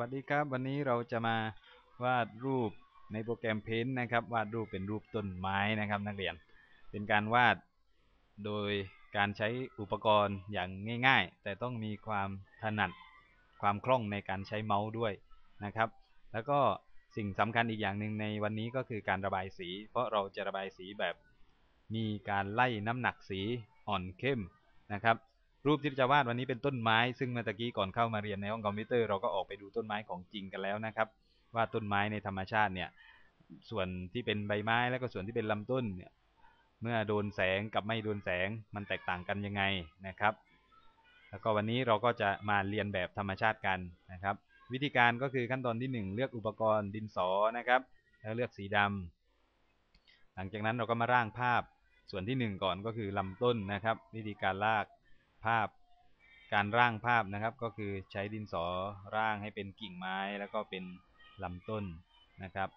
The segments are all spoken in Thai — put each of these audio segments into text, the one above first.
วัสดีครับ วันนี้เราจะมาวาดรูปในโปรแกรม Paint นะครับ วาดรูปเป็นรูปต้นไม้นะครับ นักเรียนเป็นการวาดโดยการใช้อุปกรณ์อย่างง่าย ๆ แต่ต้องมีความถนัดความคล่องในการใช้เมาส์ด้วยนะครับ แล้วก็สิ่งสำคัญอีกอย่างหนึ่งในวันนี้ก็คือการระบายสี เพราะเราจะระบายสีแบบมีการไล่น้ำหนักสีอ่อนเข้มนะครับ รูปที่จะวาดวันนี้เป็นต้นไม้ ซึ่งเมื่อกี้ก่อนเข้ามาเรียนในห้องคอมพิวเตอร์เราก็ออกไปดูต้นไม้ของจริงกันแล้วนะครับ ว่าต้นไม้ในธรรมชาติเนี่ยส่วนที่เป็นใบไม้แล้วก็ส่วนที่เป็นลำต้นเนี่ยเมื่อโดนแสงกับไม่โดนแสงมันแตกต่างกันยังไงนะครับ แล้วก็วันนี้เราก็จะมาเรียนแบบธรรมชาติกันนะครับ วิธีการก็คือขั้นตอนที่ 1 เลือกอุปกรณ์ดินสอนะครับ แล้วเลือกสีดำหลังจากนั้นเราก็มาร่างภาพส่วนที่ 1 ก่อนก็คือลำต้นนะครับ วิธีการลาก ภาพการร่างภาพนะครับ ก็คือใช้ดินสอร่างให้เป็นกิ่งไม้แล้วก็เป็นลำต้นนะครับ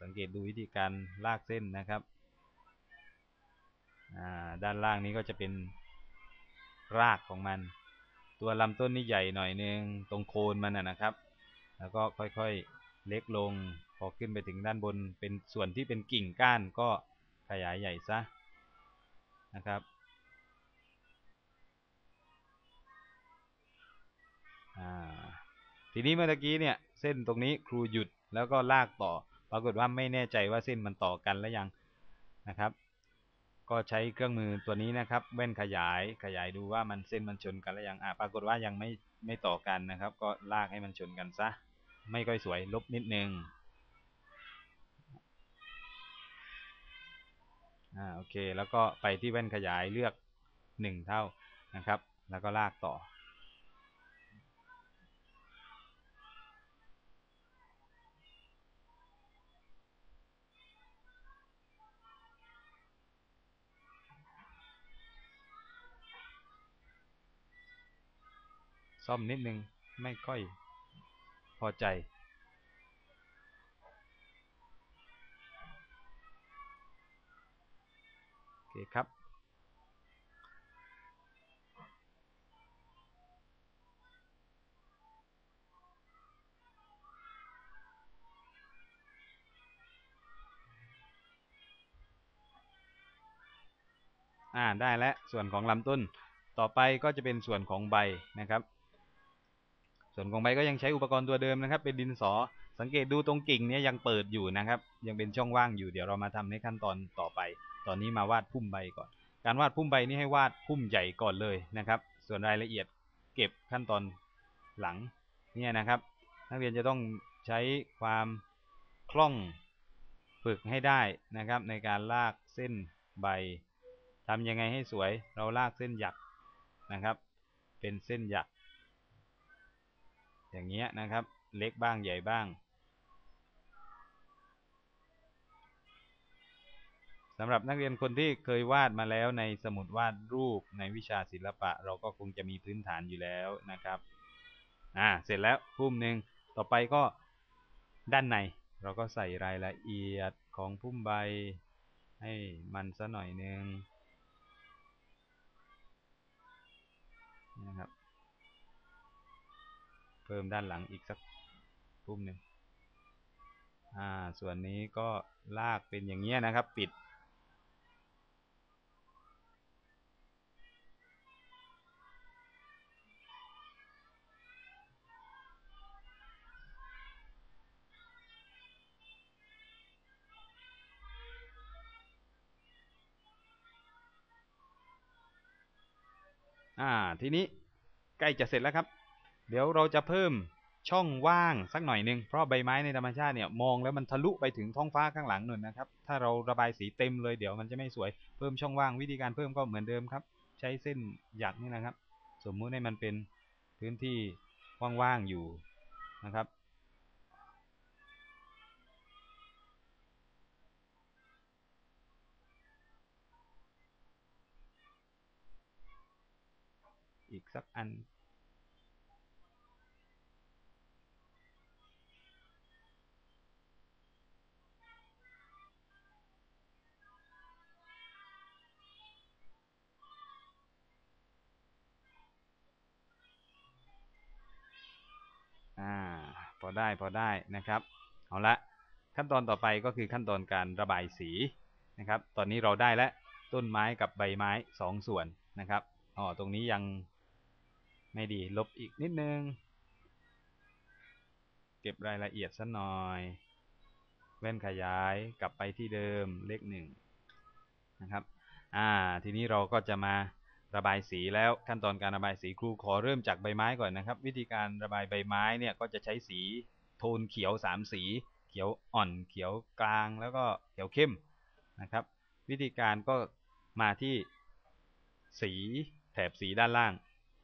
สังเกตดูวิธีการลากเส้นนะครับด้านล่างนี้ก็จะเป็นรากของมัน ตัวลำต้นนี่ใหญ่หน่อยนึงตรงโคนมันนะครับ แล้วก็ค่อยๆเล็กลงพอขึ้นไปถึงด้านบนเป็นส่วนที่เป็นกิ่งก้านก็ขยายใหญ่ซะนะครับ ทีนี้เมื่อกี้เนี่ยเส้นตรงนี้ครูหยุดแล้วก็ลากต่อ ปรากฏว่าไม่แน่ใจว่าเส้นมันต่อกันแล้วยังนะครับ ก็ใช้เครื่องมือตัวนี้นะครับ แว่นขยายขยายดูว่ามันเส้นมันชนกันแล้วยังอ่าปรากฏว่ายังไม่ไม่ต่อกันนะครับ ก็ลากให้มันชนกันซะไม่ค่อยสวยลบนิดนึงอ่าโอเค แล้วก็ไปที่แว่นขยายเลือก 1 เท่านะครับ แล้วก็ลากต่อ ซ่อมนิดนึง ไม่ค่อยพอใจ โอเคครับ อ่า ได้แล้ว ส่วนของลำต้น ต่อไปก็จะเป็นส่วนของใบนะครับ ส่วนของใบก็ยังใช้อุปกรณ์ตัวเดิมนะครับ เป็นดินสอ สังเกตดูตรงกิ่งนี้ยังเปิดอยู่นะครับ ยังเป็นช่องว่างอยู่เดี๋ยวเรามาทำในขั้นตอนต่อไป ตอนนี้มาวาดพุ่มใบก่อน การวาดพุ่มใบนี้ให้วาดพุ่มใหญ่ก่อนเลยนะครับ ส่วนรายละเอียดเก็บขั้นตอนหลังเนี่ยนะครับ นักเรียนจะต้องใช้ความคล่องฝึกให้ได้นะครับ ในการลากเส้นใบทำยังไงให้สวย เราลากเส้นหยักนะครับ เป็นเส้นหยัก อย่างเงี้ยนะครับ เล็กบ้างใหญ่บ้างสำหรับนักเรียนคนที่เคยวาดมาแล้วในสมุดวาดรูปในวิชาศิลปะ เราก็คงจะมีพื้นฐานอยู่แล้วนะครับอ่าเสร็จแล้วพุ่มหนึ่งต่อไปก็ด้านใน เราก็ใส่รายละเอียดของพุ่มใบ ให้มันซะหน่อยนึงนะครับ เพิ่มด้านหลังอีกสักปุ่มหนึ่งอ่าส่วนนี้ก็ลากเป็นอย่างเงี้ยนะครับปิด อ่าทีนี้ใกล้จะเสร็จแล้วครับ เดี๋ยวเราจะเพิ่มช่องว่างสักหน่อยหนึ่งเพราะใบไม้ในธรรมชาติเนี่ยมองแล้วมันทะลุไปถึงท้องฟ้าข้างหลังหนุนนะครับ ถ้าเราระบายสีเต็มเลยเดี๋ยวมันจะไม่สวยเพิ่มช่องว่างวิธีการเพิ่มก็เหมือนเดิมครับ ใช้เส้นหยักนี่นะครับ สมมุติให้มันเป็นพื้นที่ว่างๆอยู่นะครับ อีกสักอัน ได้พอได้นะครับ เอาละขั้นตอนต่อไปก็คือขั้นตอนการระบายสีนะครับ ตอนนี้เราได้แล้วต้นไม้กับใบไม้สองส่วนนะครับอ๋อตรงนี้ยังไม่ดีลบอีกนิดนึง เก็บรายละเอียดสักหน่อย แว่นขยายกลับไปที่เดิมเลขหนึ่งนะครับอ่าทีนี้เราก็จะมา ระบายสีแล้วขั้นตอนการระบายสีครูขอเริ่มจากใบไม้ก่อนนะครับ วิธีการระบายใบไม้เนี่ยก็จะใช้สีโทนเขียว 3 สี เขียวอ่อนเขียวกลางแล้วก็เขียวเข้มนะครับ วิธีการก็มาที่สีแถบสีด้านล่าง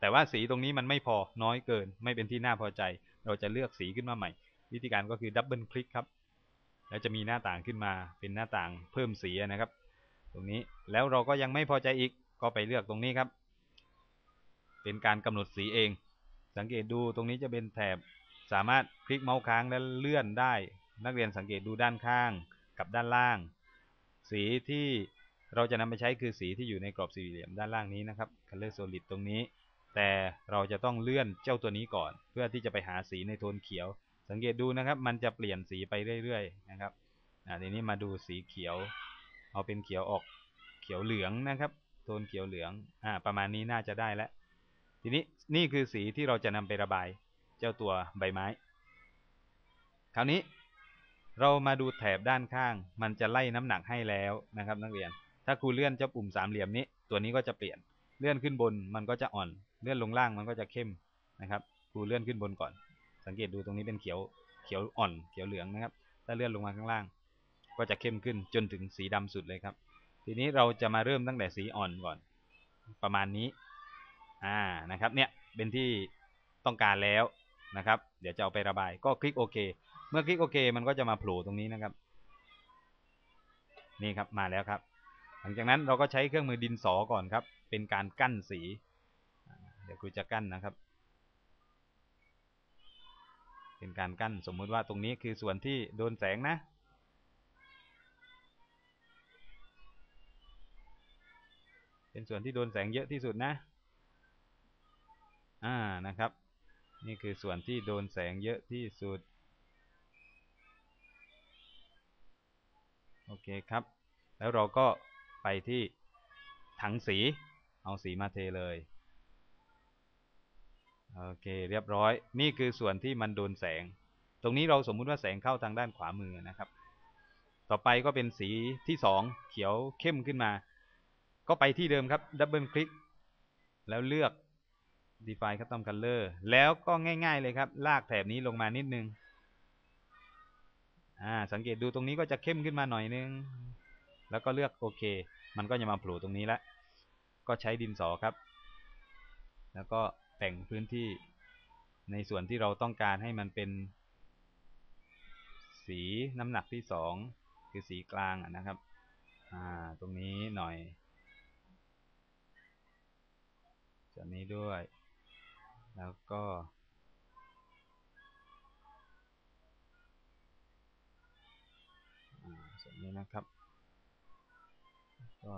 แต่ว่าสีตรงนี้มันไม่พอน้อยเกิน ไม่เป็นที่น่าพอใจ เราจะเลือกสีขึ้นมาใหม่ วิธีการก็คือดับเบิลคลิกครับแล้วจะมีหน้าต่างขึ้นมาเป็นหน้าต่างเพิ่มสีนะครับ ตรงนี้แล้วเราก็ยังไม่พอใจอีก ก็ไปเลือกตรงนี้ครับ เป็นการกำหนดสีเอง สังเกตดูตรงนี้จะเป็นแถบสามารถคลิกเมาส์ค้างและเลื่อนได้ นักเรียนสังเกตดูด้านข้างกับด้านล่าง สีที่เราจะนำไปใช้คือสีที่อยู่ในกรอบสี่เหลี่ยมด้านล่างนี้นะครับ Color Solid ตรงนี้ แต่เราจะต้องเลื่อนเจ้าตัวนี้ก่อน เพื่อที่จะไปหาสีในโทนเขียว สังเกตดูนะครับ มันจะเปลี่ยนสีไปเรื่อยๆนะครับทีนี้มาดูสีเขียว เอาเป็นเขียวออกเขียวเหลืองนะครับ โทนเขียวเหลืองอ่าประมาณนี้น่าจะได้แล้วทีนี้นี่คือสีที่เราจะนำไประบายเจ้าตัวใบไม้ คราวนี้เรามาดูแถบด้านข้าง มันจะไล่น้ำหนักให้แล้วนะครับ นักเรียน ถ้าครูเลื่อนเจ้าปุ่มสามเหลี่ยมนี้ ตัวนี้ก็จะเปลี่ยนเลื่อนขึ้นบนมันก็จะอ่อน เลื่อนลงล่างมันก็จะเข้มนะครับครูเลื่อนขึ้นบนก่อน สังเกตดูตรงนี้เป็นเขียวเขียวอ่อนเขียวเหลืองนะครับ ถ้าเลื่อนลงมาข้างล่าง ก็จะเข้มขึ้นจนถึงสีดำสุดเลยครับ ทีนี้เราจะมาเริ่มตั้งแต่สีอ่อนก่อน ประมาณนี้อ่านะครับเนี่ยเป็นที่ต้องการแล้วนะครับ เดี๋ยวจะเอาไประบายก็คลิกโอเคเมื่อคลิกโอเค มันก็จะมาโผล่ตรงนี้นะครับ นี่ครับมาแล้วครับ หลังจากนั้นเราก็ใช้เครื่องมือดินสอก่อนครับ เป็นการกั้นสี เดี๋ยวครูจะกั้นนะครับ เป็นการกั้นสมมุติว่าตรงนี้คือส่วนที่โดนแสงนะ เป็นส่วนที่โดนแสงเยอะที่สุดนะอ่านะครับ นี่คือส่วนที่โดนแสงเยอะที่สุดโอเคครับ แล้วเราก็ไปที่ถังสีเอาสีมาเทเลยโอเคเรียบร้อย นี่คือส่วนที่มันโดนแสง ตรงนี้เราสมมุติว่าแสงเข้าทางด้านขวามือนะครับ ต่อไปก็เป็นสีที่สองเขียวเข้มขึ้นมา ก็ไปที่เดิมครับดับเบิลคลิกแล้วเลือก define custom color แล้วก็ง่าย ๆ เลยครับ ลากแถบนี้ลงมานิดนึงอ่าสังเกตดูตรงนี้ก็จะเข้มขึ้นมาหน่อยนึง แล้วก็เลือกโอเค มันก็จะมาโผล่ตรงนี้ล้วก็ใช้ดินสอครับ แล้วก็แต่งพื้นที่ในส่วนที่เราต้องการให้มันเป็น สีน้ำหนักที่สองคือสีกลางนะครับ อ่า ตรงนี้หน่อยส่ว นี้ด้วย แล้วก็ ส่วนนี้นะครับ ก็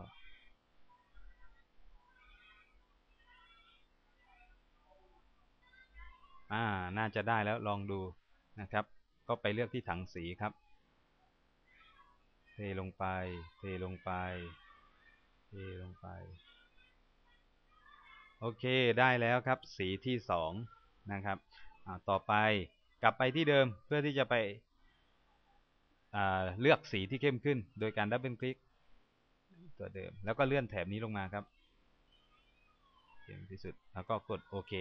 อ่า น่าจะได้แล้วลองดูนะครับ ก็ไปเลือกที่ถังสีครับ เทลงไป เทลงไป เทลงไป โอเคได้แล้วครับ สีที่สองนะครับต่อไปกลับไปที่เดิมเพื่อที่จะไปเลือกสีที่เข้มขึ้น โดยการดับเบิลคลิกตัวเดิม แล้วก็เลื่อนแถบนี้ลงมาครับเข้มที่สุดแล้วก็กดโอเค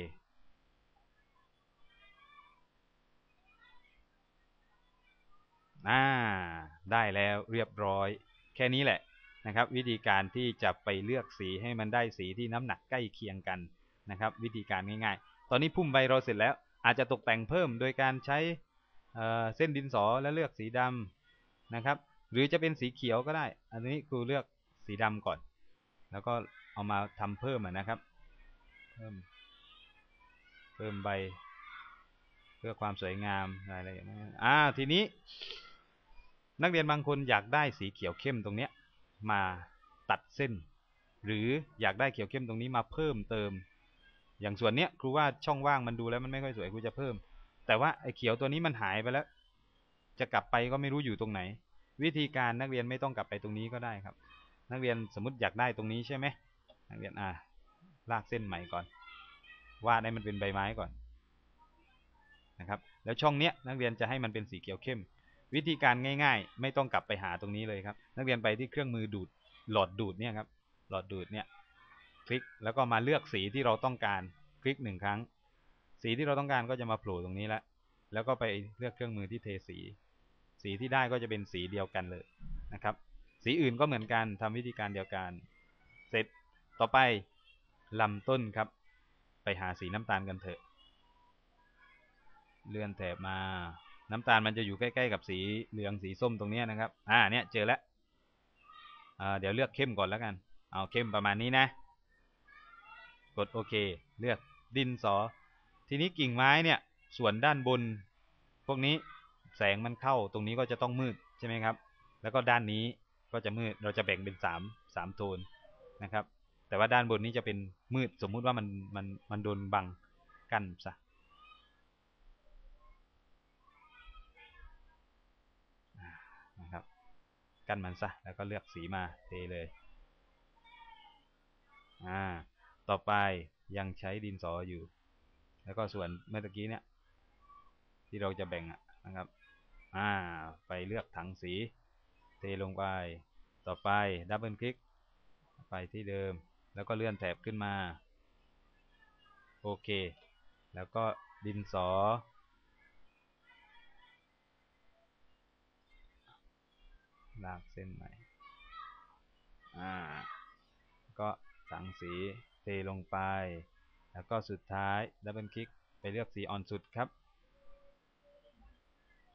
อ่าได้แล้วเรียบร้อย แค่นี้แหละ นะครับ วิธีการที่จะไปเลือกสีให้มันได้สีที่น้ำหนักใกล้เคียงกันนะครับ วิธีการง่ายๆ ตอนนี้พุ่มใบเราเสร็จแล้ว อาจจะตกแต่งเพิ่มโดยการใช้เส้นดินสอและเลือกสีดำนะครับ หรือจะเป็นสีเขียวก็ได้ อันนี้ครูเลือกสีดำก่อน แล้วก็เอามาทำเพิ่มนะครับ เพิ่มเพิ่มใบ เพื่อความสวยงามอะไรอย่างนี้อ่าทีนี้ นักเรียนบางคนอยากได้สีเขียวเข้มตรงเนี้ย มาตัดเส้น หรืออยากได้เขียวเข้มตรงนี้มาเพิ่มเติม อย่างส่วนเนี้ยครูว่าช่องว่างมันดูแล้วมันไม่ค่อยสวยครูจะเพิ่ม แต่ว่าไอ้เขียวตัวนี้มันหายไปแล้ว จะกลับไปก็ไม่รู้อยู่ตรงไหน วิธีการนักเรียนไม่ต้องกลับไปตรงนี้ก็ได้ครับ นักเรียนสมมติอยากได้ตรงนี้ใช่ไหมนักเรียนอ่าลากเส้นใหม่ก่อนวาดให้มันเป็นใบไม้ก่อนนะครับ แล้วช่องเนี้ยนักเรียนจะให้มันเป็นสีเขียวเข้ม วิธีการง่าย ๆ ไม่ต้องกลับไปหาตรงนี้เลยครับ นักเรียนไปที่เครื่องมือดูดหลอดดูดเนี่ยครับหลอดดูดเนี่ยคลิกแล้วก็มาเลือกสีที่เราต้องการคลิกหนึ่งครั้ง สีที่เราต้องการก็จะมาโผล่ตรงนี้แล้วแล้วก็ไปเลือกเครื่องมือที่เทสี สีที่ได้ก็จะเป็นสีเดียวกันเลยนะครับ สีอื่นก็เหมือนกันทำวิธีการเดียวกัน เสร็จต่อไปลำต้นครับ ไปหาสีน้ำตาลกันเถอะ เลื่อนแถบมา น้ำตาลมันจะอยู่ใกล้ๆกับสีเหลืองสีส้มตรงนี้นะครับ อ่าเนี่ยเจอแล้วอ่าเดี๋ยวเลือกเข้มก่อนแล้วกัน เอาเข้มประมาณนี้นะ กดโอเค เลือกดินสอ ทีนี้กิ่งไม้เนี่ยส่วนด้านบน พวกนี้แสงมันเข้าตรงนี้ก็จะต้องมืดใช่ไหมครับ แล้วก็ด้านนี้ก็จะมืด เราจะแบ่งเป็นสามสามโทนนะครับ แต่ว่าด้านบนนี้จะเป็นมืด สมมุติว่ามันมันมันโดนบังกันซะนะครับ กั้นมันซะ แล้วก็เลือกสีมาเทเลย อ่า ต่อไปยังใช้ดินสออยู่ แล้วก็ส่วนเมื่อกี้เนี่ย ที่เราจะแบ่งนะครับ อ่า ไปเลือกถังสี เทลงไป ต่อไปดับเบิลคลิก ไปที่เดิม แล้วก็เลื่อนแถบขึ้นมา โอเค แล้วก็ดินสอ ลากเส้นใหม่ อ่า ก็ถังสีเทลงไป แล้วก็สุดท้ายดับเบิลคลิกไปเลือกสีอ่อนสุดครับ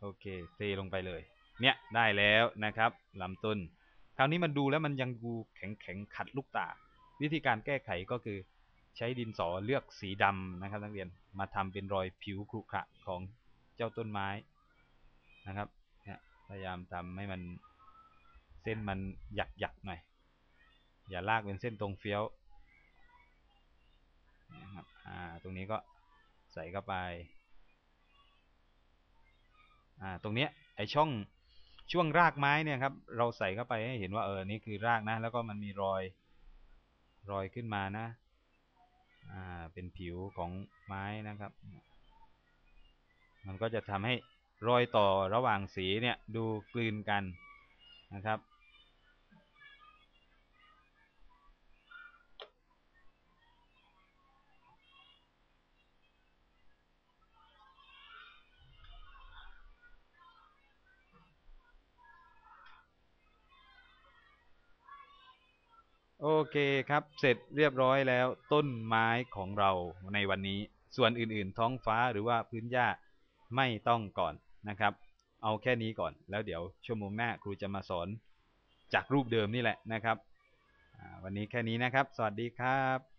โอเค เทลงไปเลย เนี่ย ได้แล้วนะครับลำต้น คราวนี้มันดูแล้วมันยังดูแข็งแข็งขัดลูกตา วิธีการแก้ไขก็คือใช้ดินสอเลือกสีดำนะครับนักเรียน มาทำเป็นรอยผิวครุขระของเจ้าต้นไม้นะครับเนี่ยพยายามทำให้มันเส้นมันหยักหยักหน่อย อย่าลากเป็นเส้นตรงเฟี้ยวนะครับอ่าตรงนี้ก็ใส่เข้าไปอ่าตรงเนี้ยไอช่องช่วงรากไม้เนี่ยครับ เราใส่เข้าไปให้เห็นว่าเออนี่คือรากนะ แล้วก็มันมีรอยรอยขึ้นมานะอ่าเป็นผิวของไม้นะครับ มันก็จะทำให้รอยต่อระหว่างสีเนี่ยดูกลืนกันนะครับ โอเคครับ เสร็จเรียบร้อยแล้วต้นไม้ของเราในวันนี้ ส่วนอื่นๆ ท้องฟ้าหรือว่าพื้นหญ้าไม่ต้องก่อนนะครับ เอาแค่นี้ก่อน แล้วเดี๋ยวชั่วโมงหน้าครูจะมาสอนจากรูปเดิมนี่แหละนะครับ วันนี้แค่นี้นะครับ สวัสดีครับ